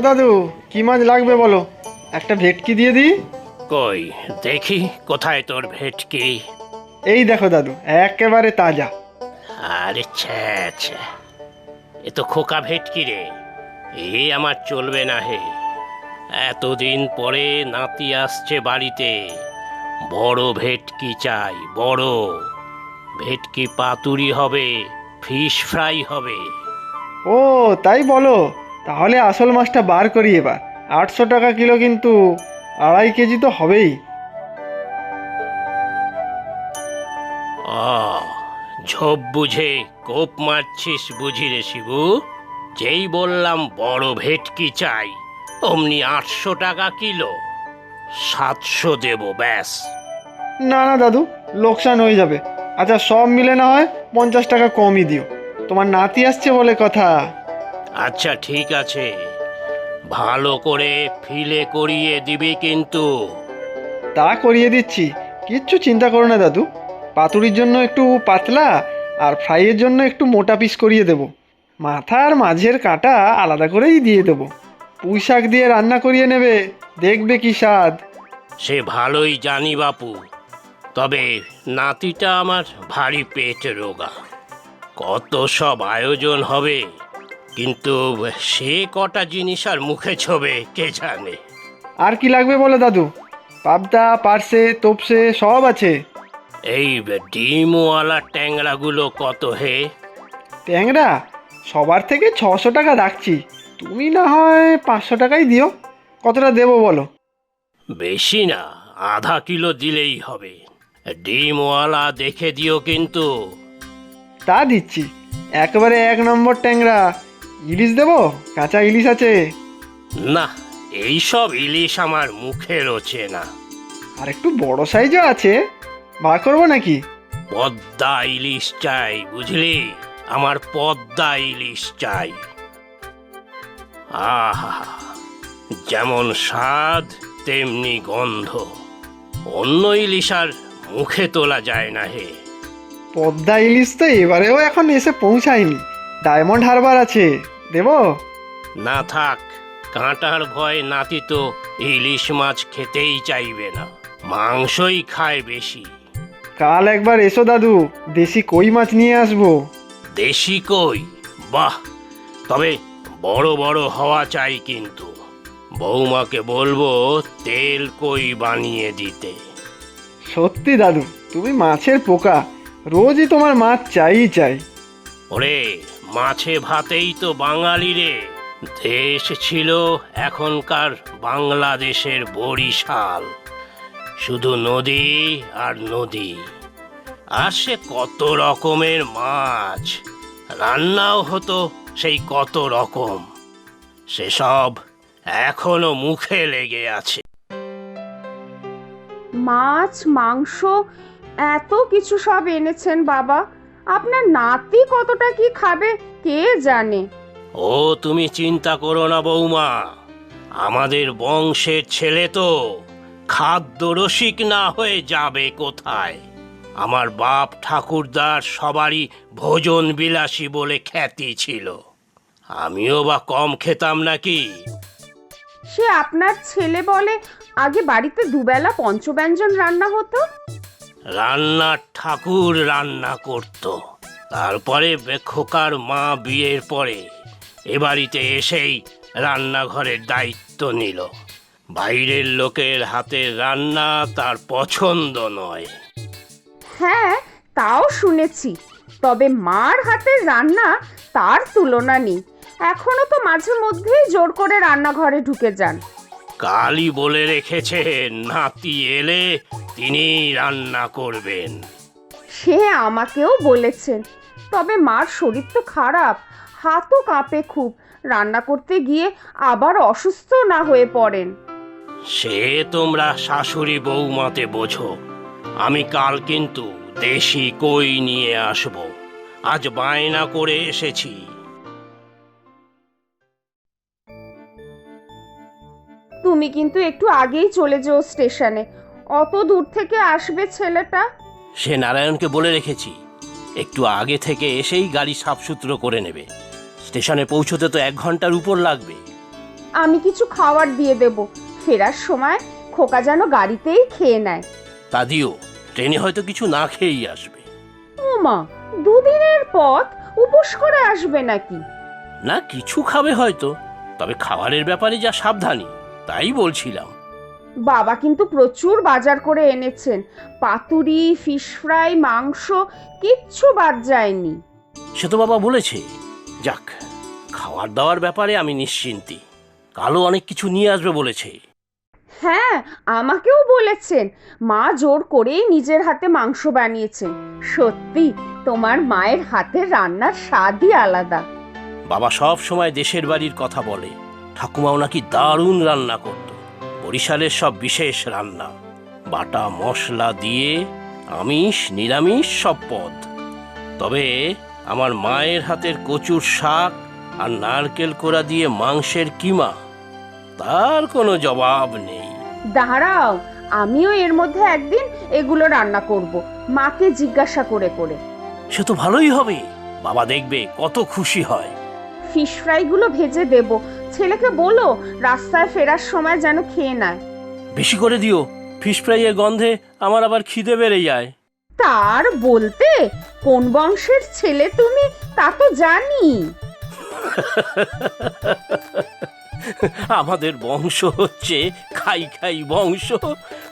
দাদু কি মাছ লাগবে বলো? একটা ভেটকি দিয়ে দিই? কই দেখি কোথায় তোর ভেটকি? এই দেখো দাদু একেবারে তাজা। আরে ছ্যা ছ্যা। এ তো খোকা ভেটকি রে। এ আমার চলবে না হে। এতদিন পরে নাতি আসছে বাড়িতে। বড় ভেটকি চাই বড়। ভেটকি পাতুরি হবে ফিশ ফ্রাই হবে। ও তাই বলো। তাহলে আসল মাছটা বার করি এবার। আটশো টাকা কিলো কিন্তু আড়াই কেজি তো হবেই। আ ঝোপ বুঝে কোপ মারছিস বুঝি রে শিবু? যেই বললাম বড় ভেটকি চাই অমনি আটশো টাকা কিলো। সাতশো দেব ব্যাস। না না দাদু লোকসান হয়ে যাবে। আচ্ছা সব মিলে না হয় পঞ্চাশ টাকা কমই দিও। তোমার নাতি আসছে বলে কথা। আচ্ছা ঠিক আছে। ভালো করে ফিলে করিয়ে দিবি কিন্তু। তা করিয়ে দিচ্ছি। কিচ্ছু চিন্তা করো না দাদু। পাতুরির জন্য একটু পাতলা আর ফ্রাইয়ের জন্য একটু মোটা পিস করিয়ে দেবো। মাথা আর মাঝের কাটা আলাদা করেই দিয়ে দেবো। পুঁই শাক দিয়ে রান্না করিয়ে নেবে। দেখবে কি স্বাদ। সে ভালোই জানি বাপু। তবে নাতিটা আমার ভারী পেট রোগা। কত সব আয়োজন হবে। কিন্তু সে কটা জিনিস আর মুখে ছবে কে জানে? আর কি লাগবে বলো দাদু? পাবদা পার্সে তোপসে সব আছে। এই ডিমওয়ালা ট্যাংরাগুলো কত হে? ট্যাংরা? সবার থেকে ছশো টাকা রাখছি। তুমি না হয় পাঁচশো টাকাই দিও। কতটা দেবো বলো? বেশি না আধা কিলো দিলেই হবে। ডিমওয়ালা দেখে দিও কিন্তু। তা দিচ্ছি। একবারে এক নম্বর ট্যাংরা। ইলিশ দেবো? কাঁচা ইলিশ আছে। না এইসব ইলিশ আমার মুখে রোচে না। আর একটু বড় সাইজও আছে। বার করব নাকি? পদ্মা ইলিশ চাই বুঝলি? আমার পদ্মা ইলিশ চাই। আহা যেমন স্বাদ তেমনি গন্ধ। অন্য ইলিশ আর মুখে তোলা যায় না হে। পদ্মা ইলিশ তো এবারেও এখন এসে পৌঁছায়নি। ডায়মন্ড হারবার আছে। দেবো? না থাক কাঁটার ভয় নাতি তো ইলিশ মাছ খেতেই চাইবে না মাংসই খায় বেশি। কাল একবার এসো দাদু দেশি কই মাছ নিয়ে আসব। দেশি কই? বাহ! তবে বড় বড় হওয়া চাই কিন্তু। বৌমাকে বলব তেল কই বানিয়ে দিতে। সত্যি দাদু তুমি মাছের পোকা রোজই তোমার মাছ চাই চাই। ওরে মাছে ভাতেই তো বাঙালি রে। দেশ ছিল এখনকার বাংলাদেশের বরিশাল। শুধু নদী আর নদী। আর সে কত রকমের মাছ। রান্নাও হতো সেই কত রকম। সেসব এখনও মুখে লেগে আছে। মাছ, মাংস, এত কিছু সব এনেছেন বাবা। আপনার নাতি কতটা কি খাবে কে জানে? ও তুমি চিন্তা করো না বৌমা। আমাদের বংশের ছেলে তো খাদ্য রসিক না হয়ে যাবে কোথায়? আমার বাপ ঠাকুরদার সবারই ভোজন বিলাসী বলে খ্যাতি ছিল। আমিও বা কম খেতাম নাকি? সে আপনার ছেলে বলে আগে বাড়িতে দুবেলা পঞ্চব্যঞ্জন রান্না হতো? রান্নার ঠাকুর রান্না করত। তারপরে খোকার মা বিয়ের পরে এ বাড়িতে এসেই রান্নাঘরের দায়িত্ব নিল। বাইরের লোকের হাতের রান্না তার পছন্দ নয়। হ্যাঁ তাও শুনেছি। তবে মার হাতের রান্না তার তুলনা নেই। এখনও তো মাঝে মধ্যেই জোর করে রান্নাঘরে ঢুকে যান। কালই বলে রেখেছে নাতি এলে তিনি রান্না করবেন। সে আমাকেও বলেছেন তবে মার শরীর তো খারাপ হাতও কাঁপে খুব রান্না করতে গিয়ে আবার অসুস্থ না হয়ে পড়েন। সে তোমরা শাশুড়ি বৌমাতে বোঝো আমি কাল কিন্তু দেশি কই নিয়ে আসব আজ বায়না করে এসেছি। তুমি কিন্তু একটু আগেই চলে যেও স্টেশনে অত দূর থেকে আসবে ছেলেটা? সে নারায়ণকে বলে রেখেছি একটু আগে থেকে এসেই গাড়ি সাফসুতরো করে নেবে। স্টেশনে পৌঁছতে তো এক ঘণ্টার উপর লাগবে। আমি কিছু খাবার দিয়ে দেব। ফেরার সময় খোকা যেন গাড়িতেই খেয়ে নেয়। তা দিও ট্রেনে হয়তো কিছু না খেয়েই আসবে। ও মা দুদিনের পথ? উপোস করে আসবে নাকি? না কিছু খাবে হয়তো তবে খাবারের ব্যাপারে যা সাবধানী তাই বলছিলাম। বাবা কিন্তু প্রচুর বাজার করে এনেছেন। পাতুরি ফিশ ফ্রাই মাংস কিচ্ছু বাদ যায়নি। সে তো বাবা বলেছে যাক খাওয়ার দাওয়ার ব্যাপারে আমি নিশ্চিন্তি। কালো অনেক কিছু নিয়ে আসবে বলেছে। হ্যাঁ আমাকেও বলেছেন। মা জোর করেই নিজের হাতে মাংস বানিয়েছেন। সত্যি তোমার মায়ের হাতের রান্নার স্বাদই আলাদা। বাবা সব সময় দেশের বাড়ির কথা বলে। ঠাকুমাও নাকি দারুণ রান্না করত বরিশালের সব বিশেষ রান্না। বাটা মশলা দিয়ে আমিষ নিরামিষ সব পদ। তবে আমার মায়ের হাতের কচুর শাক আর নারকেল কোড়া দিয়ে মাংসের কিমা তার কোনো জবাব নেই। দাঁড়াও আমিও এর মধ্যে একদিন এগুলো রান্না করব মাকে জিজ্ঞাসা করে করে। সে তো ভালোই হবে। বাবা দেখবে কত খুশি হয়। ফিশ ফ্রাইগুলো ভেজে দেব ছেলেকে বলো রাস্তায় ফেরার সময় যেন খেয়ে নেয়। বেশি করে দিও ফিশ ফ্রাইয়ের গন্ধে আমার আবার খিদে বেড়ে যায়। তার বলতে কোন বংশের ছেলে তুমি তা তো জানি। আমাদের বংশ হচ্ছে খাই খাই বংশ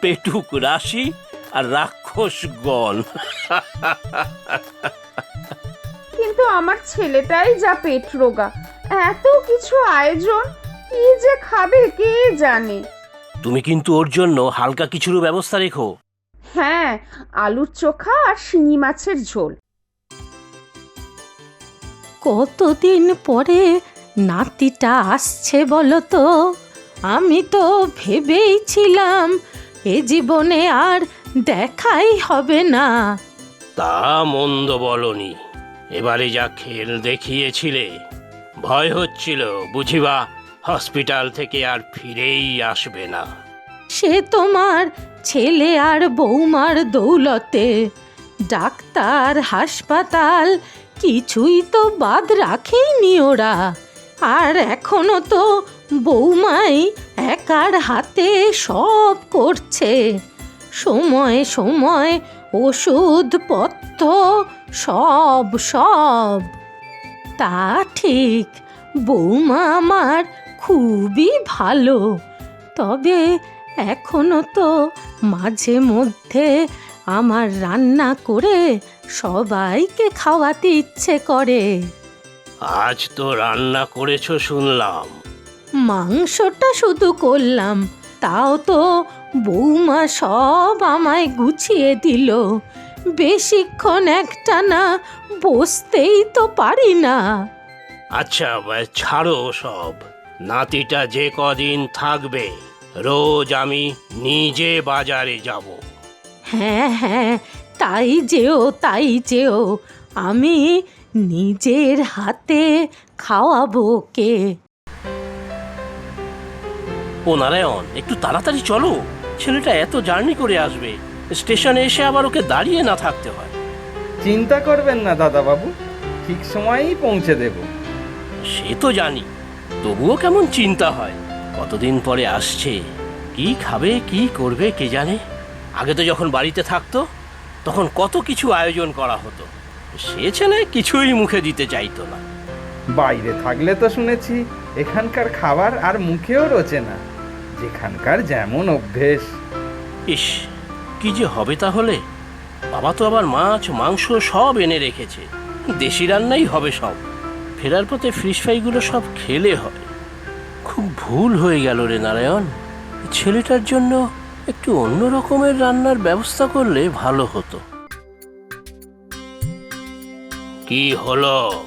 পেটুক রাশি আর রাক্ষস গণ। কিন্তু আমার ছেলেটাই যা পেট রোগা। এত কিছু আয়োজন কি যে খাবে কে জানে? তুমি কিন্তু ওর জন্য হালকা কিছুর ব্যবস্থা রেখো। হ্যাঁ আলুর চোখা আর শিঙি মাছের ঝোল। কতদিন পরে নাতিটা আসছে বলো তো? আমি তো ভেবেই ছিলাম এ জীবনে আর দেখাই হবে না। তা মন্দ বলনি। এবারে যা খেল দেখিয়েছিলে ভয় হচ্ছিল, বুঝিবা? হসপিটাল থেকে আর ফিরেই আসবে না। সে তোমার ছেলে আর বৌমার দৌলতে, ডাক্তার, হাসপাতাল, কিছুই তো বাদ রাখেইনি ওরা। আর এখনও তো বৌমাই একার হাতে সব করছে। সময় সময় ওষুধপত্র সব সব তা ঠিক। বৌমা আমার খুবই ভালো। তবে এখনও তো মাঝে মধ্যে আমার রান্না করে সবাইকে খাওয়াতে ইচ্ছে করে। আজ তো রান্না করেছ শুনলাম। মাংসটা শুধু করলাম তাও তো বৌমা সব আমায় গুছিয়ে দিল। বেশিক্ষণ একটা না বসতেই তো পারি না। আচ্ছা ছাড়ো সব। নাতিটা যে কদিন থাকবে রোজ আমি নিজে বাজারে যাব। হ্যাঁ হ্যাঁ তাই যেও তাই যেও। আমি নিজের হাতে খাওয়াবো কে ও নারায়ণ একটু তাড়াতাড়ি চলো। ছেলেটা এত জার্নি করে আসবে। স্টেশনে এসে আবার ওকে দাঁড়িয়ে না থাকতে হয়। চিন্তা করবেন না দাদাবাবু। ঠিক সময়েই পৌঁছে দেব। সে তো জানি তবুও কেমন চিন্তা হয়। কতদিন পরে আসছে কি খাবে কি করবে কে জানে? আগে তো যখন বাড়িতে থাকতো তখন কত কিছু আয়োজন করা হতো। সে ছেলে কিছুই মুখে দিতে চাইতো না। বাইরে থাকলে তো শুনেছি এখানকার খাবার আর মুখেও রোচে না। যেখানকার যেমন অভ্যেস। ইস কি যে হবে তাহলে? বাবা তো আবার মাছ মাংস সব এনে রেখেছে। দেশি রান্নাই হবে সব। ফেরার পথে ফিশ ফ্রাইগুলো সব খেলে হয়। খুব ভুল হয়ে গেল রে নারায়ণ। ছেলেটার জন্য একটু অন্য রকমের রান্নার ব্যবস্থা করলে ভালো হতো। কি হলো?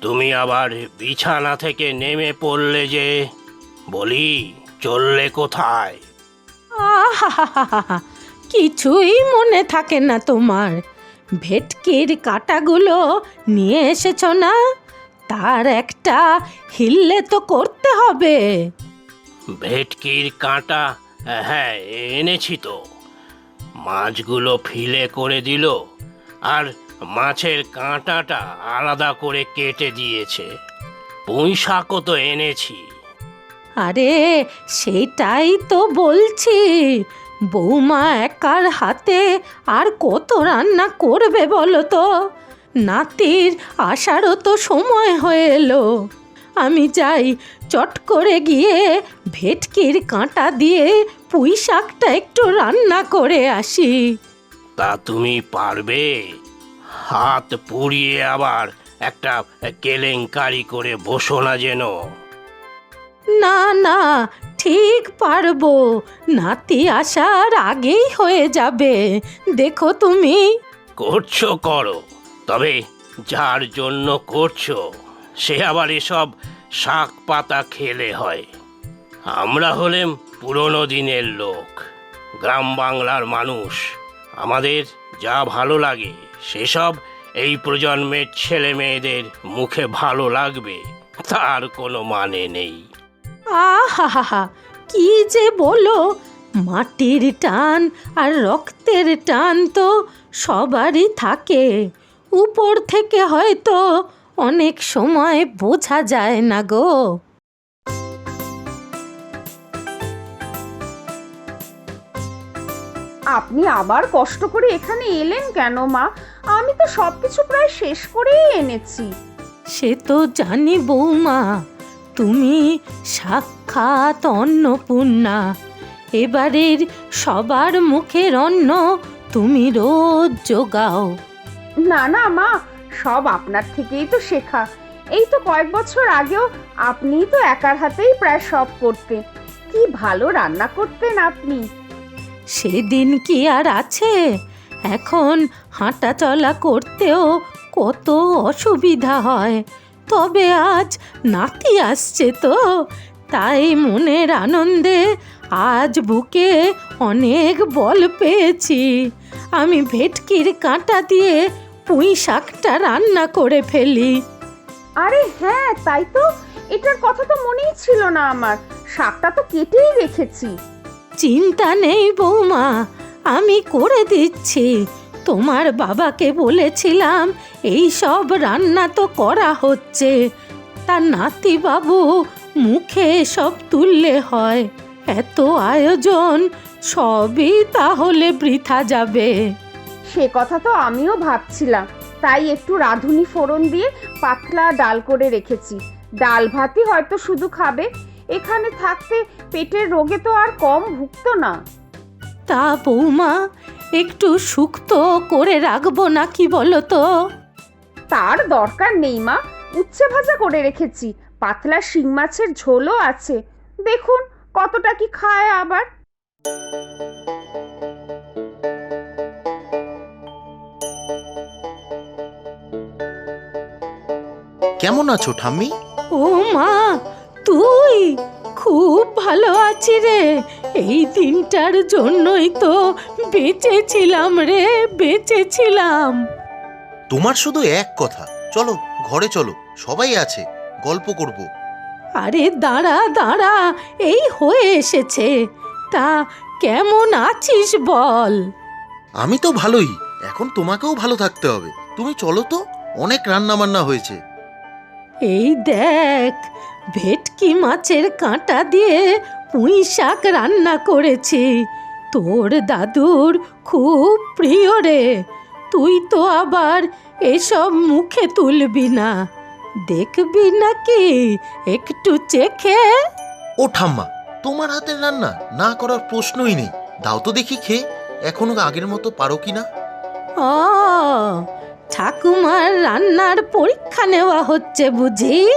তুমি আবার বিছানা থেকে নেমে পড়লে যে? বলি চললে কোথায়? আহাহাহাহা, কিছুই মনে থাকে না তোমার। ভেটকির কাটাগুলো নিয়ে এসেছ না? তার একটা হিললে তো করতে হবে। ভেটকির কাঁটা হ্যাঁ এনেছি তো। মাছগুলো ফিলে করে দিল আর মাছের কাঁটাটা আলাদা করে কেটে দিয়েছে। পুঁই শাকও তো এনেছি। আরে সেটাই তো বলছি। বৌমা একার হাতে আর কত রান্না করবে বলো তো? নাতির আসারও তো সময় হয়ে এলো। আমি যাই চট করে গিয়ে ভেটকির কাঁটা দিয়ে পুঁই শাকটা একটু রান্না করে আসি। তা তুমি পারবে? হাত পুড়িয়ে আবার একটা কেলেঙ্কারি করে বসো না যেন। না না, ঠিক পারব। নাতি আসার আগেই হয়ে যাবে। দেখো তুমি। করছ করো। তবে যার জন্য করছ, সে আবার এসব শাক পাতা খেলে হয়। আমরা হলেম পুরনো দিনের লোক। গ্রাম বাংলার মানুষ। আমাদের যা ভালো লাগে, সেসব এই প্রজন্মের ছেলে মেয়েদের মুখে ভালো লাগবে। তার কোনো মানে নেই। আহা কি যে বলো? মাটির টান আর রক্তের টান তো সবারই থাকে। উপর থেকে হয়তো অনেক সময় বোঝা যায় না গো। আপনি আবার কষ্ট করে এখানে এলেন কেন মা? আমি তো সব কিছু প্রায় শেষ করেই এনেছি। সে তো জানি বৌমা তুমি সাক্ষাৎ অন্নপূর্ণা। এবারের সবার মুখের অন্ন তুমি রোজ যোগাও না না মা সব আপনার থেকেই তো শেখা। এই তো কয়েক বছর আগেও আপনিই তো একার হাতেই প্রায় সব করতেন। কি ভালো রান্না করতেন আপনি। সেদিন কি আর আছে? এখন হাঁটা চলা করতেও কত অসুবিধা হয়। তবে আজ নাতি আসছে তো। তাই মনের আনন্দে আজ বুকে অনেক বল পেয়েছি। আমি ভেটকির কাঁটা দিয়ে পুঁই শাকটা রান্না করে ফেলি। আরে হ্যাঁ তাই তো। এটার কথা তো মনেই ছিল না আমার। শাকটা তো কেটেই রেখেছি। চিন্তা নেই বৌমা আমি করে দিচ্ছি। তোমার বাবাকে বলেছিলাম এই সব রান্না তো করা হচ্ছে। তার নাতি বাবু মুখে সব তুললে হয়। এত আয়োজন সবই তাহলে বৃথা যাবে। সে কথা তো আমিও ভাবছিলাম। তাই একটু রাঁধুনি ফোড়ন দিয়ে পাতলা ডাল করে রেখেছি। ডাল ভাতই হয়তো শুধু খাবে। এখানে থাকতে পেটের রোগে তো আর কম ভুগতো না। তা বৌমা একটু শুক্তো করে রাখব না কি বলো তো তার দরকার নেই মা। উচ্ছে ভাজা করে রেখেছি। পাতলা শিং মাছের ঝোলও আছে। দেখুন কতটা কি খায় আবার। কেমন আছো ঠাম্মি? ও মা তুই খুব ভালো আছি রে। এই দিনটার জন্যই তো বেঁচেছিলাম রে বেঁচেছিলাম। তোমার শুধু এক কথা চলো ঘরে চলো সবাই আছে গল্প করব। আরে দাঁড়া দাঁড়া এই হয়ে এসেছে। তা কেমন আছিস বল? আমি তো ভালোই এখন তোমাকেও ভালো থাকতে হবে। তুমি চলো তো অনেক রান্না বান্না হয়েছে। এই দেখ ভেটকি মাছের কাঁটা দিয়ে পুঁই শাক রান্না করেছি। তোর দাদুর খুব প্রিয় রে। তুই তো আবার এসব মুখে তুলবি না। দেখবি নাকি একটু চেখে? ও ঠাম্মা তোমার হাতের রান্না না করার প্রশ্নই নেই। দাও তো দেখি খেয়ে এখনও আগের মতো পারো কি না ও ঠাকুমার রান্নার পরীক্ষা নেওয়া হচ্ছে বুঝি?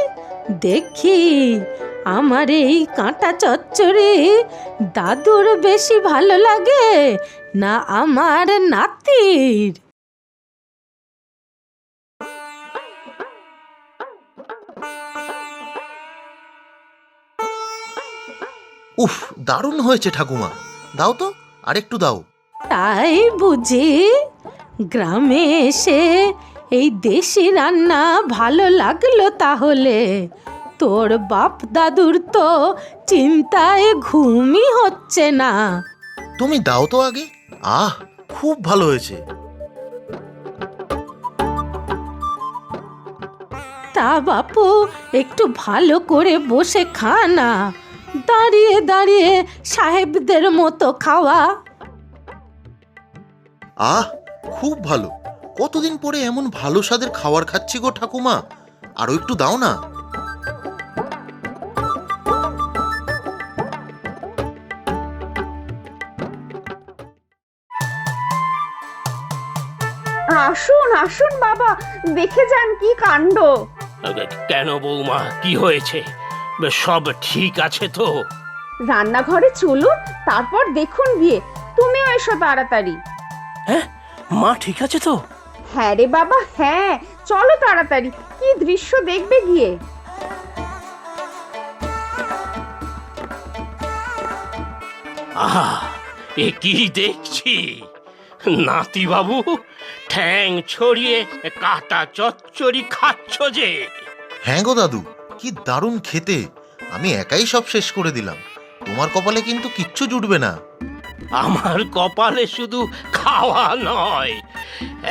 দেখি। আমার এই কাঁটা চচ্চড়ি দাদুর বেশি ভালো লাগে না আমার নাতির? উফ দারুণ হয়েছে ঠাকুমা। দাও তো আরেকটু দাও। তাই বুঝি গ্রামে এসে এই দেশি রান্না ভালো লাগল তাহলে। তোর বাপ দাদুর তো চিন্তায় ঘুমই হচ্ছে না। তুমি দাও তো আগে। আহ খুব ভালো হয়েছে। তা বাপু একটু ভালো করে বসে খা না। দাঁড়িয়ে দাঁড়িয়ে সাহেবদের মতো খাওয়া। আহ খুব ভালো। কতদিন পরে এমন ভালো স্বাদের খাবার খাচ্ছি গো ঠাকুমা। আরও একটু দাও না। আসুন আসুন বাবা দেখে যান কি কাণ্ড। কেন বৌমা কি হয়েছে? সব ঠিক আছে তো? রান্নাঘরে চলুন তারপর দেখুন গিয়ে। তুমিও এসো তাড়াতাড়ি। হ্যাঁ মা ঠিক আছে তো? হ্যাঁ রে বাবা হ্যাঁ চলো তাড়াতাড়ি। কি দৃশ্য দেখবে গিয়ে? আহা এ কি দেখছি? নাতি বাবু ঠ্যাং ছড়িয়ে কাটা চচ্চড়ি খাচ্ছ যে। হ্যাঁ গো দাদু কি দারুণ খেতে। আমি একাই সব শেষ করে দিলাম। তোমার কপালে কিন্তু কিচ্ছু জুটবে না। আমার কপালে শুধু খাওয়া নয়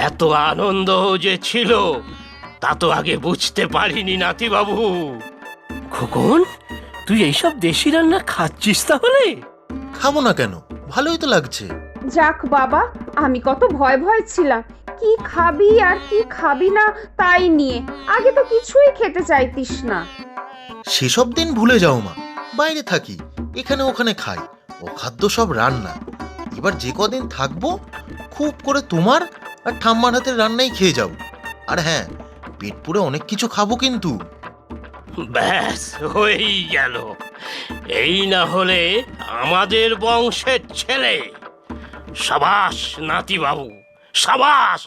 এত আনন্দ যে ছিল তা তো আগে বুঝতে পারিনি নাতি বাবু খোকন তুই এইসব দেশি রান্না খাচ্ছিস তাহলে? খাব না কেন ভালোই তো লাগছে। যাক বাবা আমি কত ভয় ভয় ছিলাম। কি খাবি আর কি খাবি না তাই নিয়ে। আগে তো কিছুই খেতে চাইতিস না। সেসব দিন ভুলে যাও মা। বাইরে থাকি এখানে ওখানে খাই। অখাদ্য সব রান্না। এবার যে কদিন থাকব খুব করে তোমার আর ঠাম্মার হাতের রান্নাই খেয়ে যাও। আর হ্যাঁ পেট পুরে অনেক কিছু খাব কিন্তু। ব্যাস হয়েই গেল। এই না হলে আমাদের বংশের ছেলে সাবাস নাতি বাবু সাবাস